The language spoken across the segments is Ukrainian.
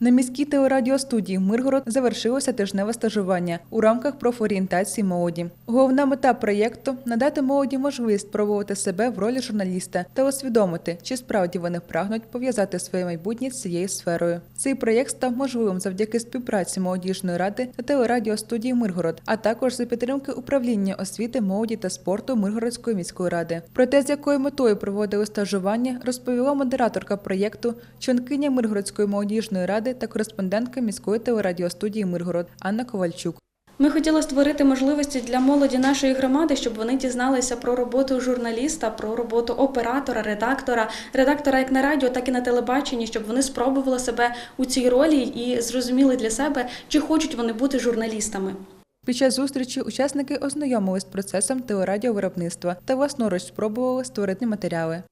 На міській телерадіостудії Миргород завершилося тижневе стажування у рамках профорієнтації молоді. Головна мета проєкту надати молоді можливість спробувати себе в ролі журналіста та усвідомити, чи справді вони прагнуть пов'язати своє майбутнє з цією сферою. Цей проєкт став можливим завдяки співпраці молодіжної ради та телерадіостудії Миргород, а також за підтримки управління освіти, молоді та спорту Миргородської міської ради. Про те, з якою метою проводили стажування, розповіла модераторка проєкту, членкиня Миргородської молодіжної ради та кореспондентка міської телерадіостудії Миргород Анна Ковальчук. Ми хотіли створити можливості для молоді нашої громади, щоб вони дізналися про роботу журналіста, про роботу оператора, редактора, редактора як на радіо, так і на телебаченні, щоб вони спробували себе у цій ролі і зрозуміли для себе, чи хочуть вони бути журналістами. Під час зустрічі учасники ознайомились з процесом телерадіовиробництва та власноруч спробували створити матеріали.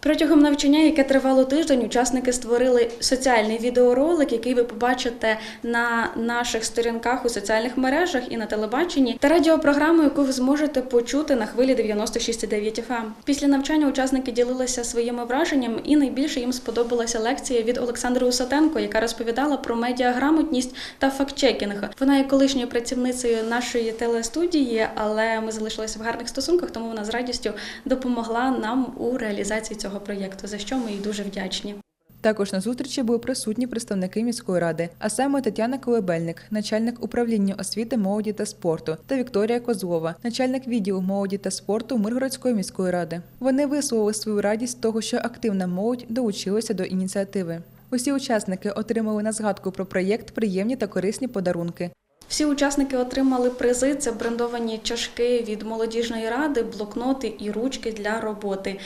Протягом навчання, яке тривало тиждень, учасники створили соціальний відеоролик, який ви побачите на наших сторінках у соціальних мережах і на телебаченні, та радіопрограму, яку ви зможете почути на хвилі 96,9 FM. Після навчання учасники ділилися своїми враженнями, і найбільше їм сподобалася лекція від Олександри Усатенко, яка розповідала про медіаграмотність та фактчекінг. Вона є колишньою працівницею нашої телестудії, але ми залишилися в гарних стосунках, тому вона з радістю допомогла нам у реалізації цього проєкту, за що ми їй дуже вдячні. Також на зустрічі були присутні представники міської ради, а саме Тетяна Колебельник, начальник управління освіти, молоді та спорту, та Вікторія Козлова, начальник відділу молоді та спорту Миргородської міської ради. Вони висловили свою радість того, що активна молодь долучилася до ініціативи. Усі учасники отримали на згадку про проєкт приємні та корисні подарунки. Всі учасники отримали призи. Це брендовані чашки від молодіжної ради, блокноти і ручки для роботи.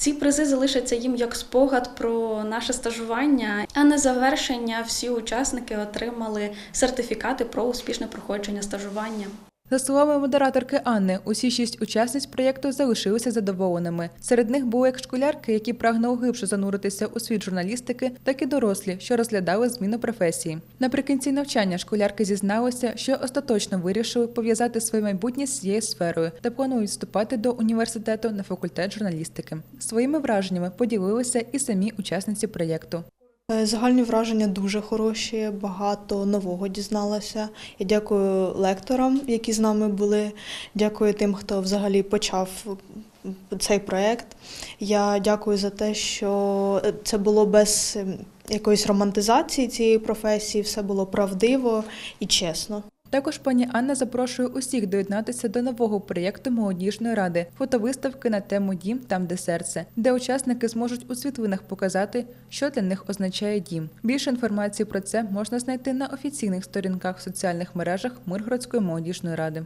Ці призи залишаться їм як спогад про наше стажування. А на завершення всі учасники отримали сертифікати про успішне проходження стажування. За словами модераторки Анни, усі шість учасниць проєкту залишилися задоволеними. Серед них були як школярки, які прагнули глибше зануритися у світ журналістики, так і дорослі, що розглядали зміну професії. Наприкінці навчання школярки зізналися, що остаточно вирішили пов'язати своє майбутнє з цією сферою та планують вступати до університету на факультет журналістики. Своїми враженнями поділилися і самі учасниці проєкту. Е, Загальні враження дуже хороші, багато нового дізналася. Я дякую лекторам, які з нами були. Дякую тим, хто взагалі почав цей проєкт. Я дякую за те, що це було без якоїсь романтизації цієї професії, все було правдиво і чесно. Також пані Анна запрошує усіх доєднатися до нового проєкту молодіжної ради фотовиставки на тему Дім там, де серце, де учасники зможуть у світлинах показати, що для них означає дім. Більше інформації про це можна знайти на офіційних сторінках в соціальних мережах Миргородської молодіжної ради.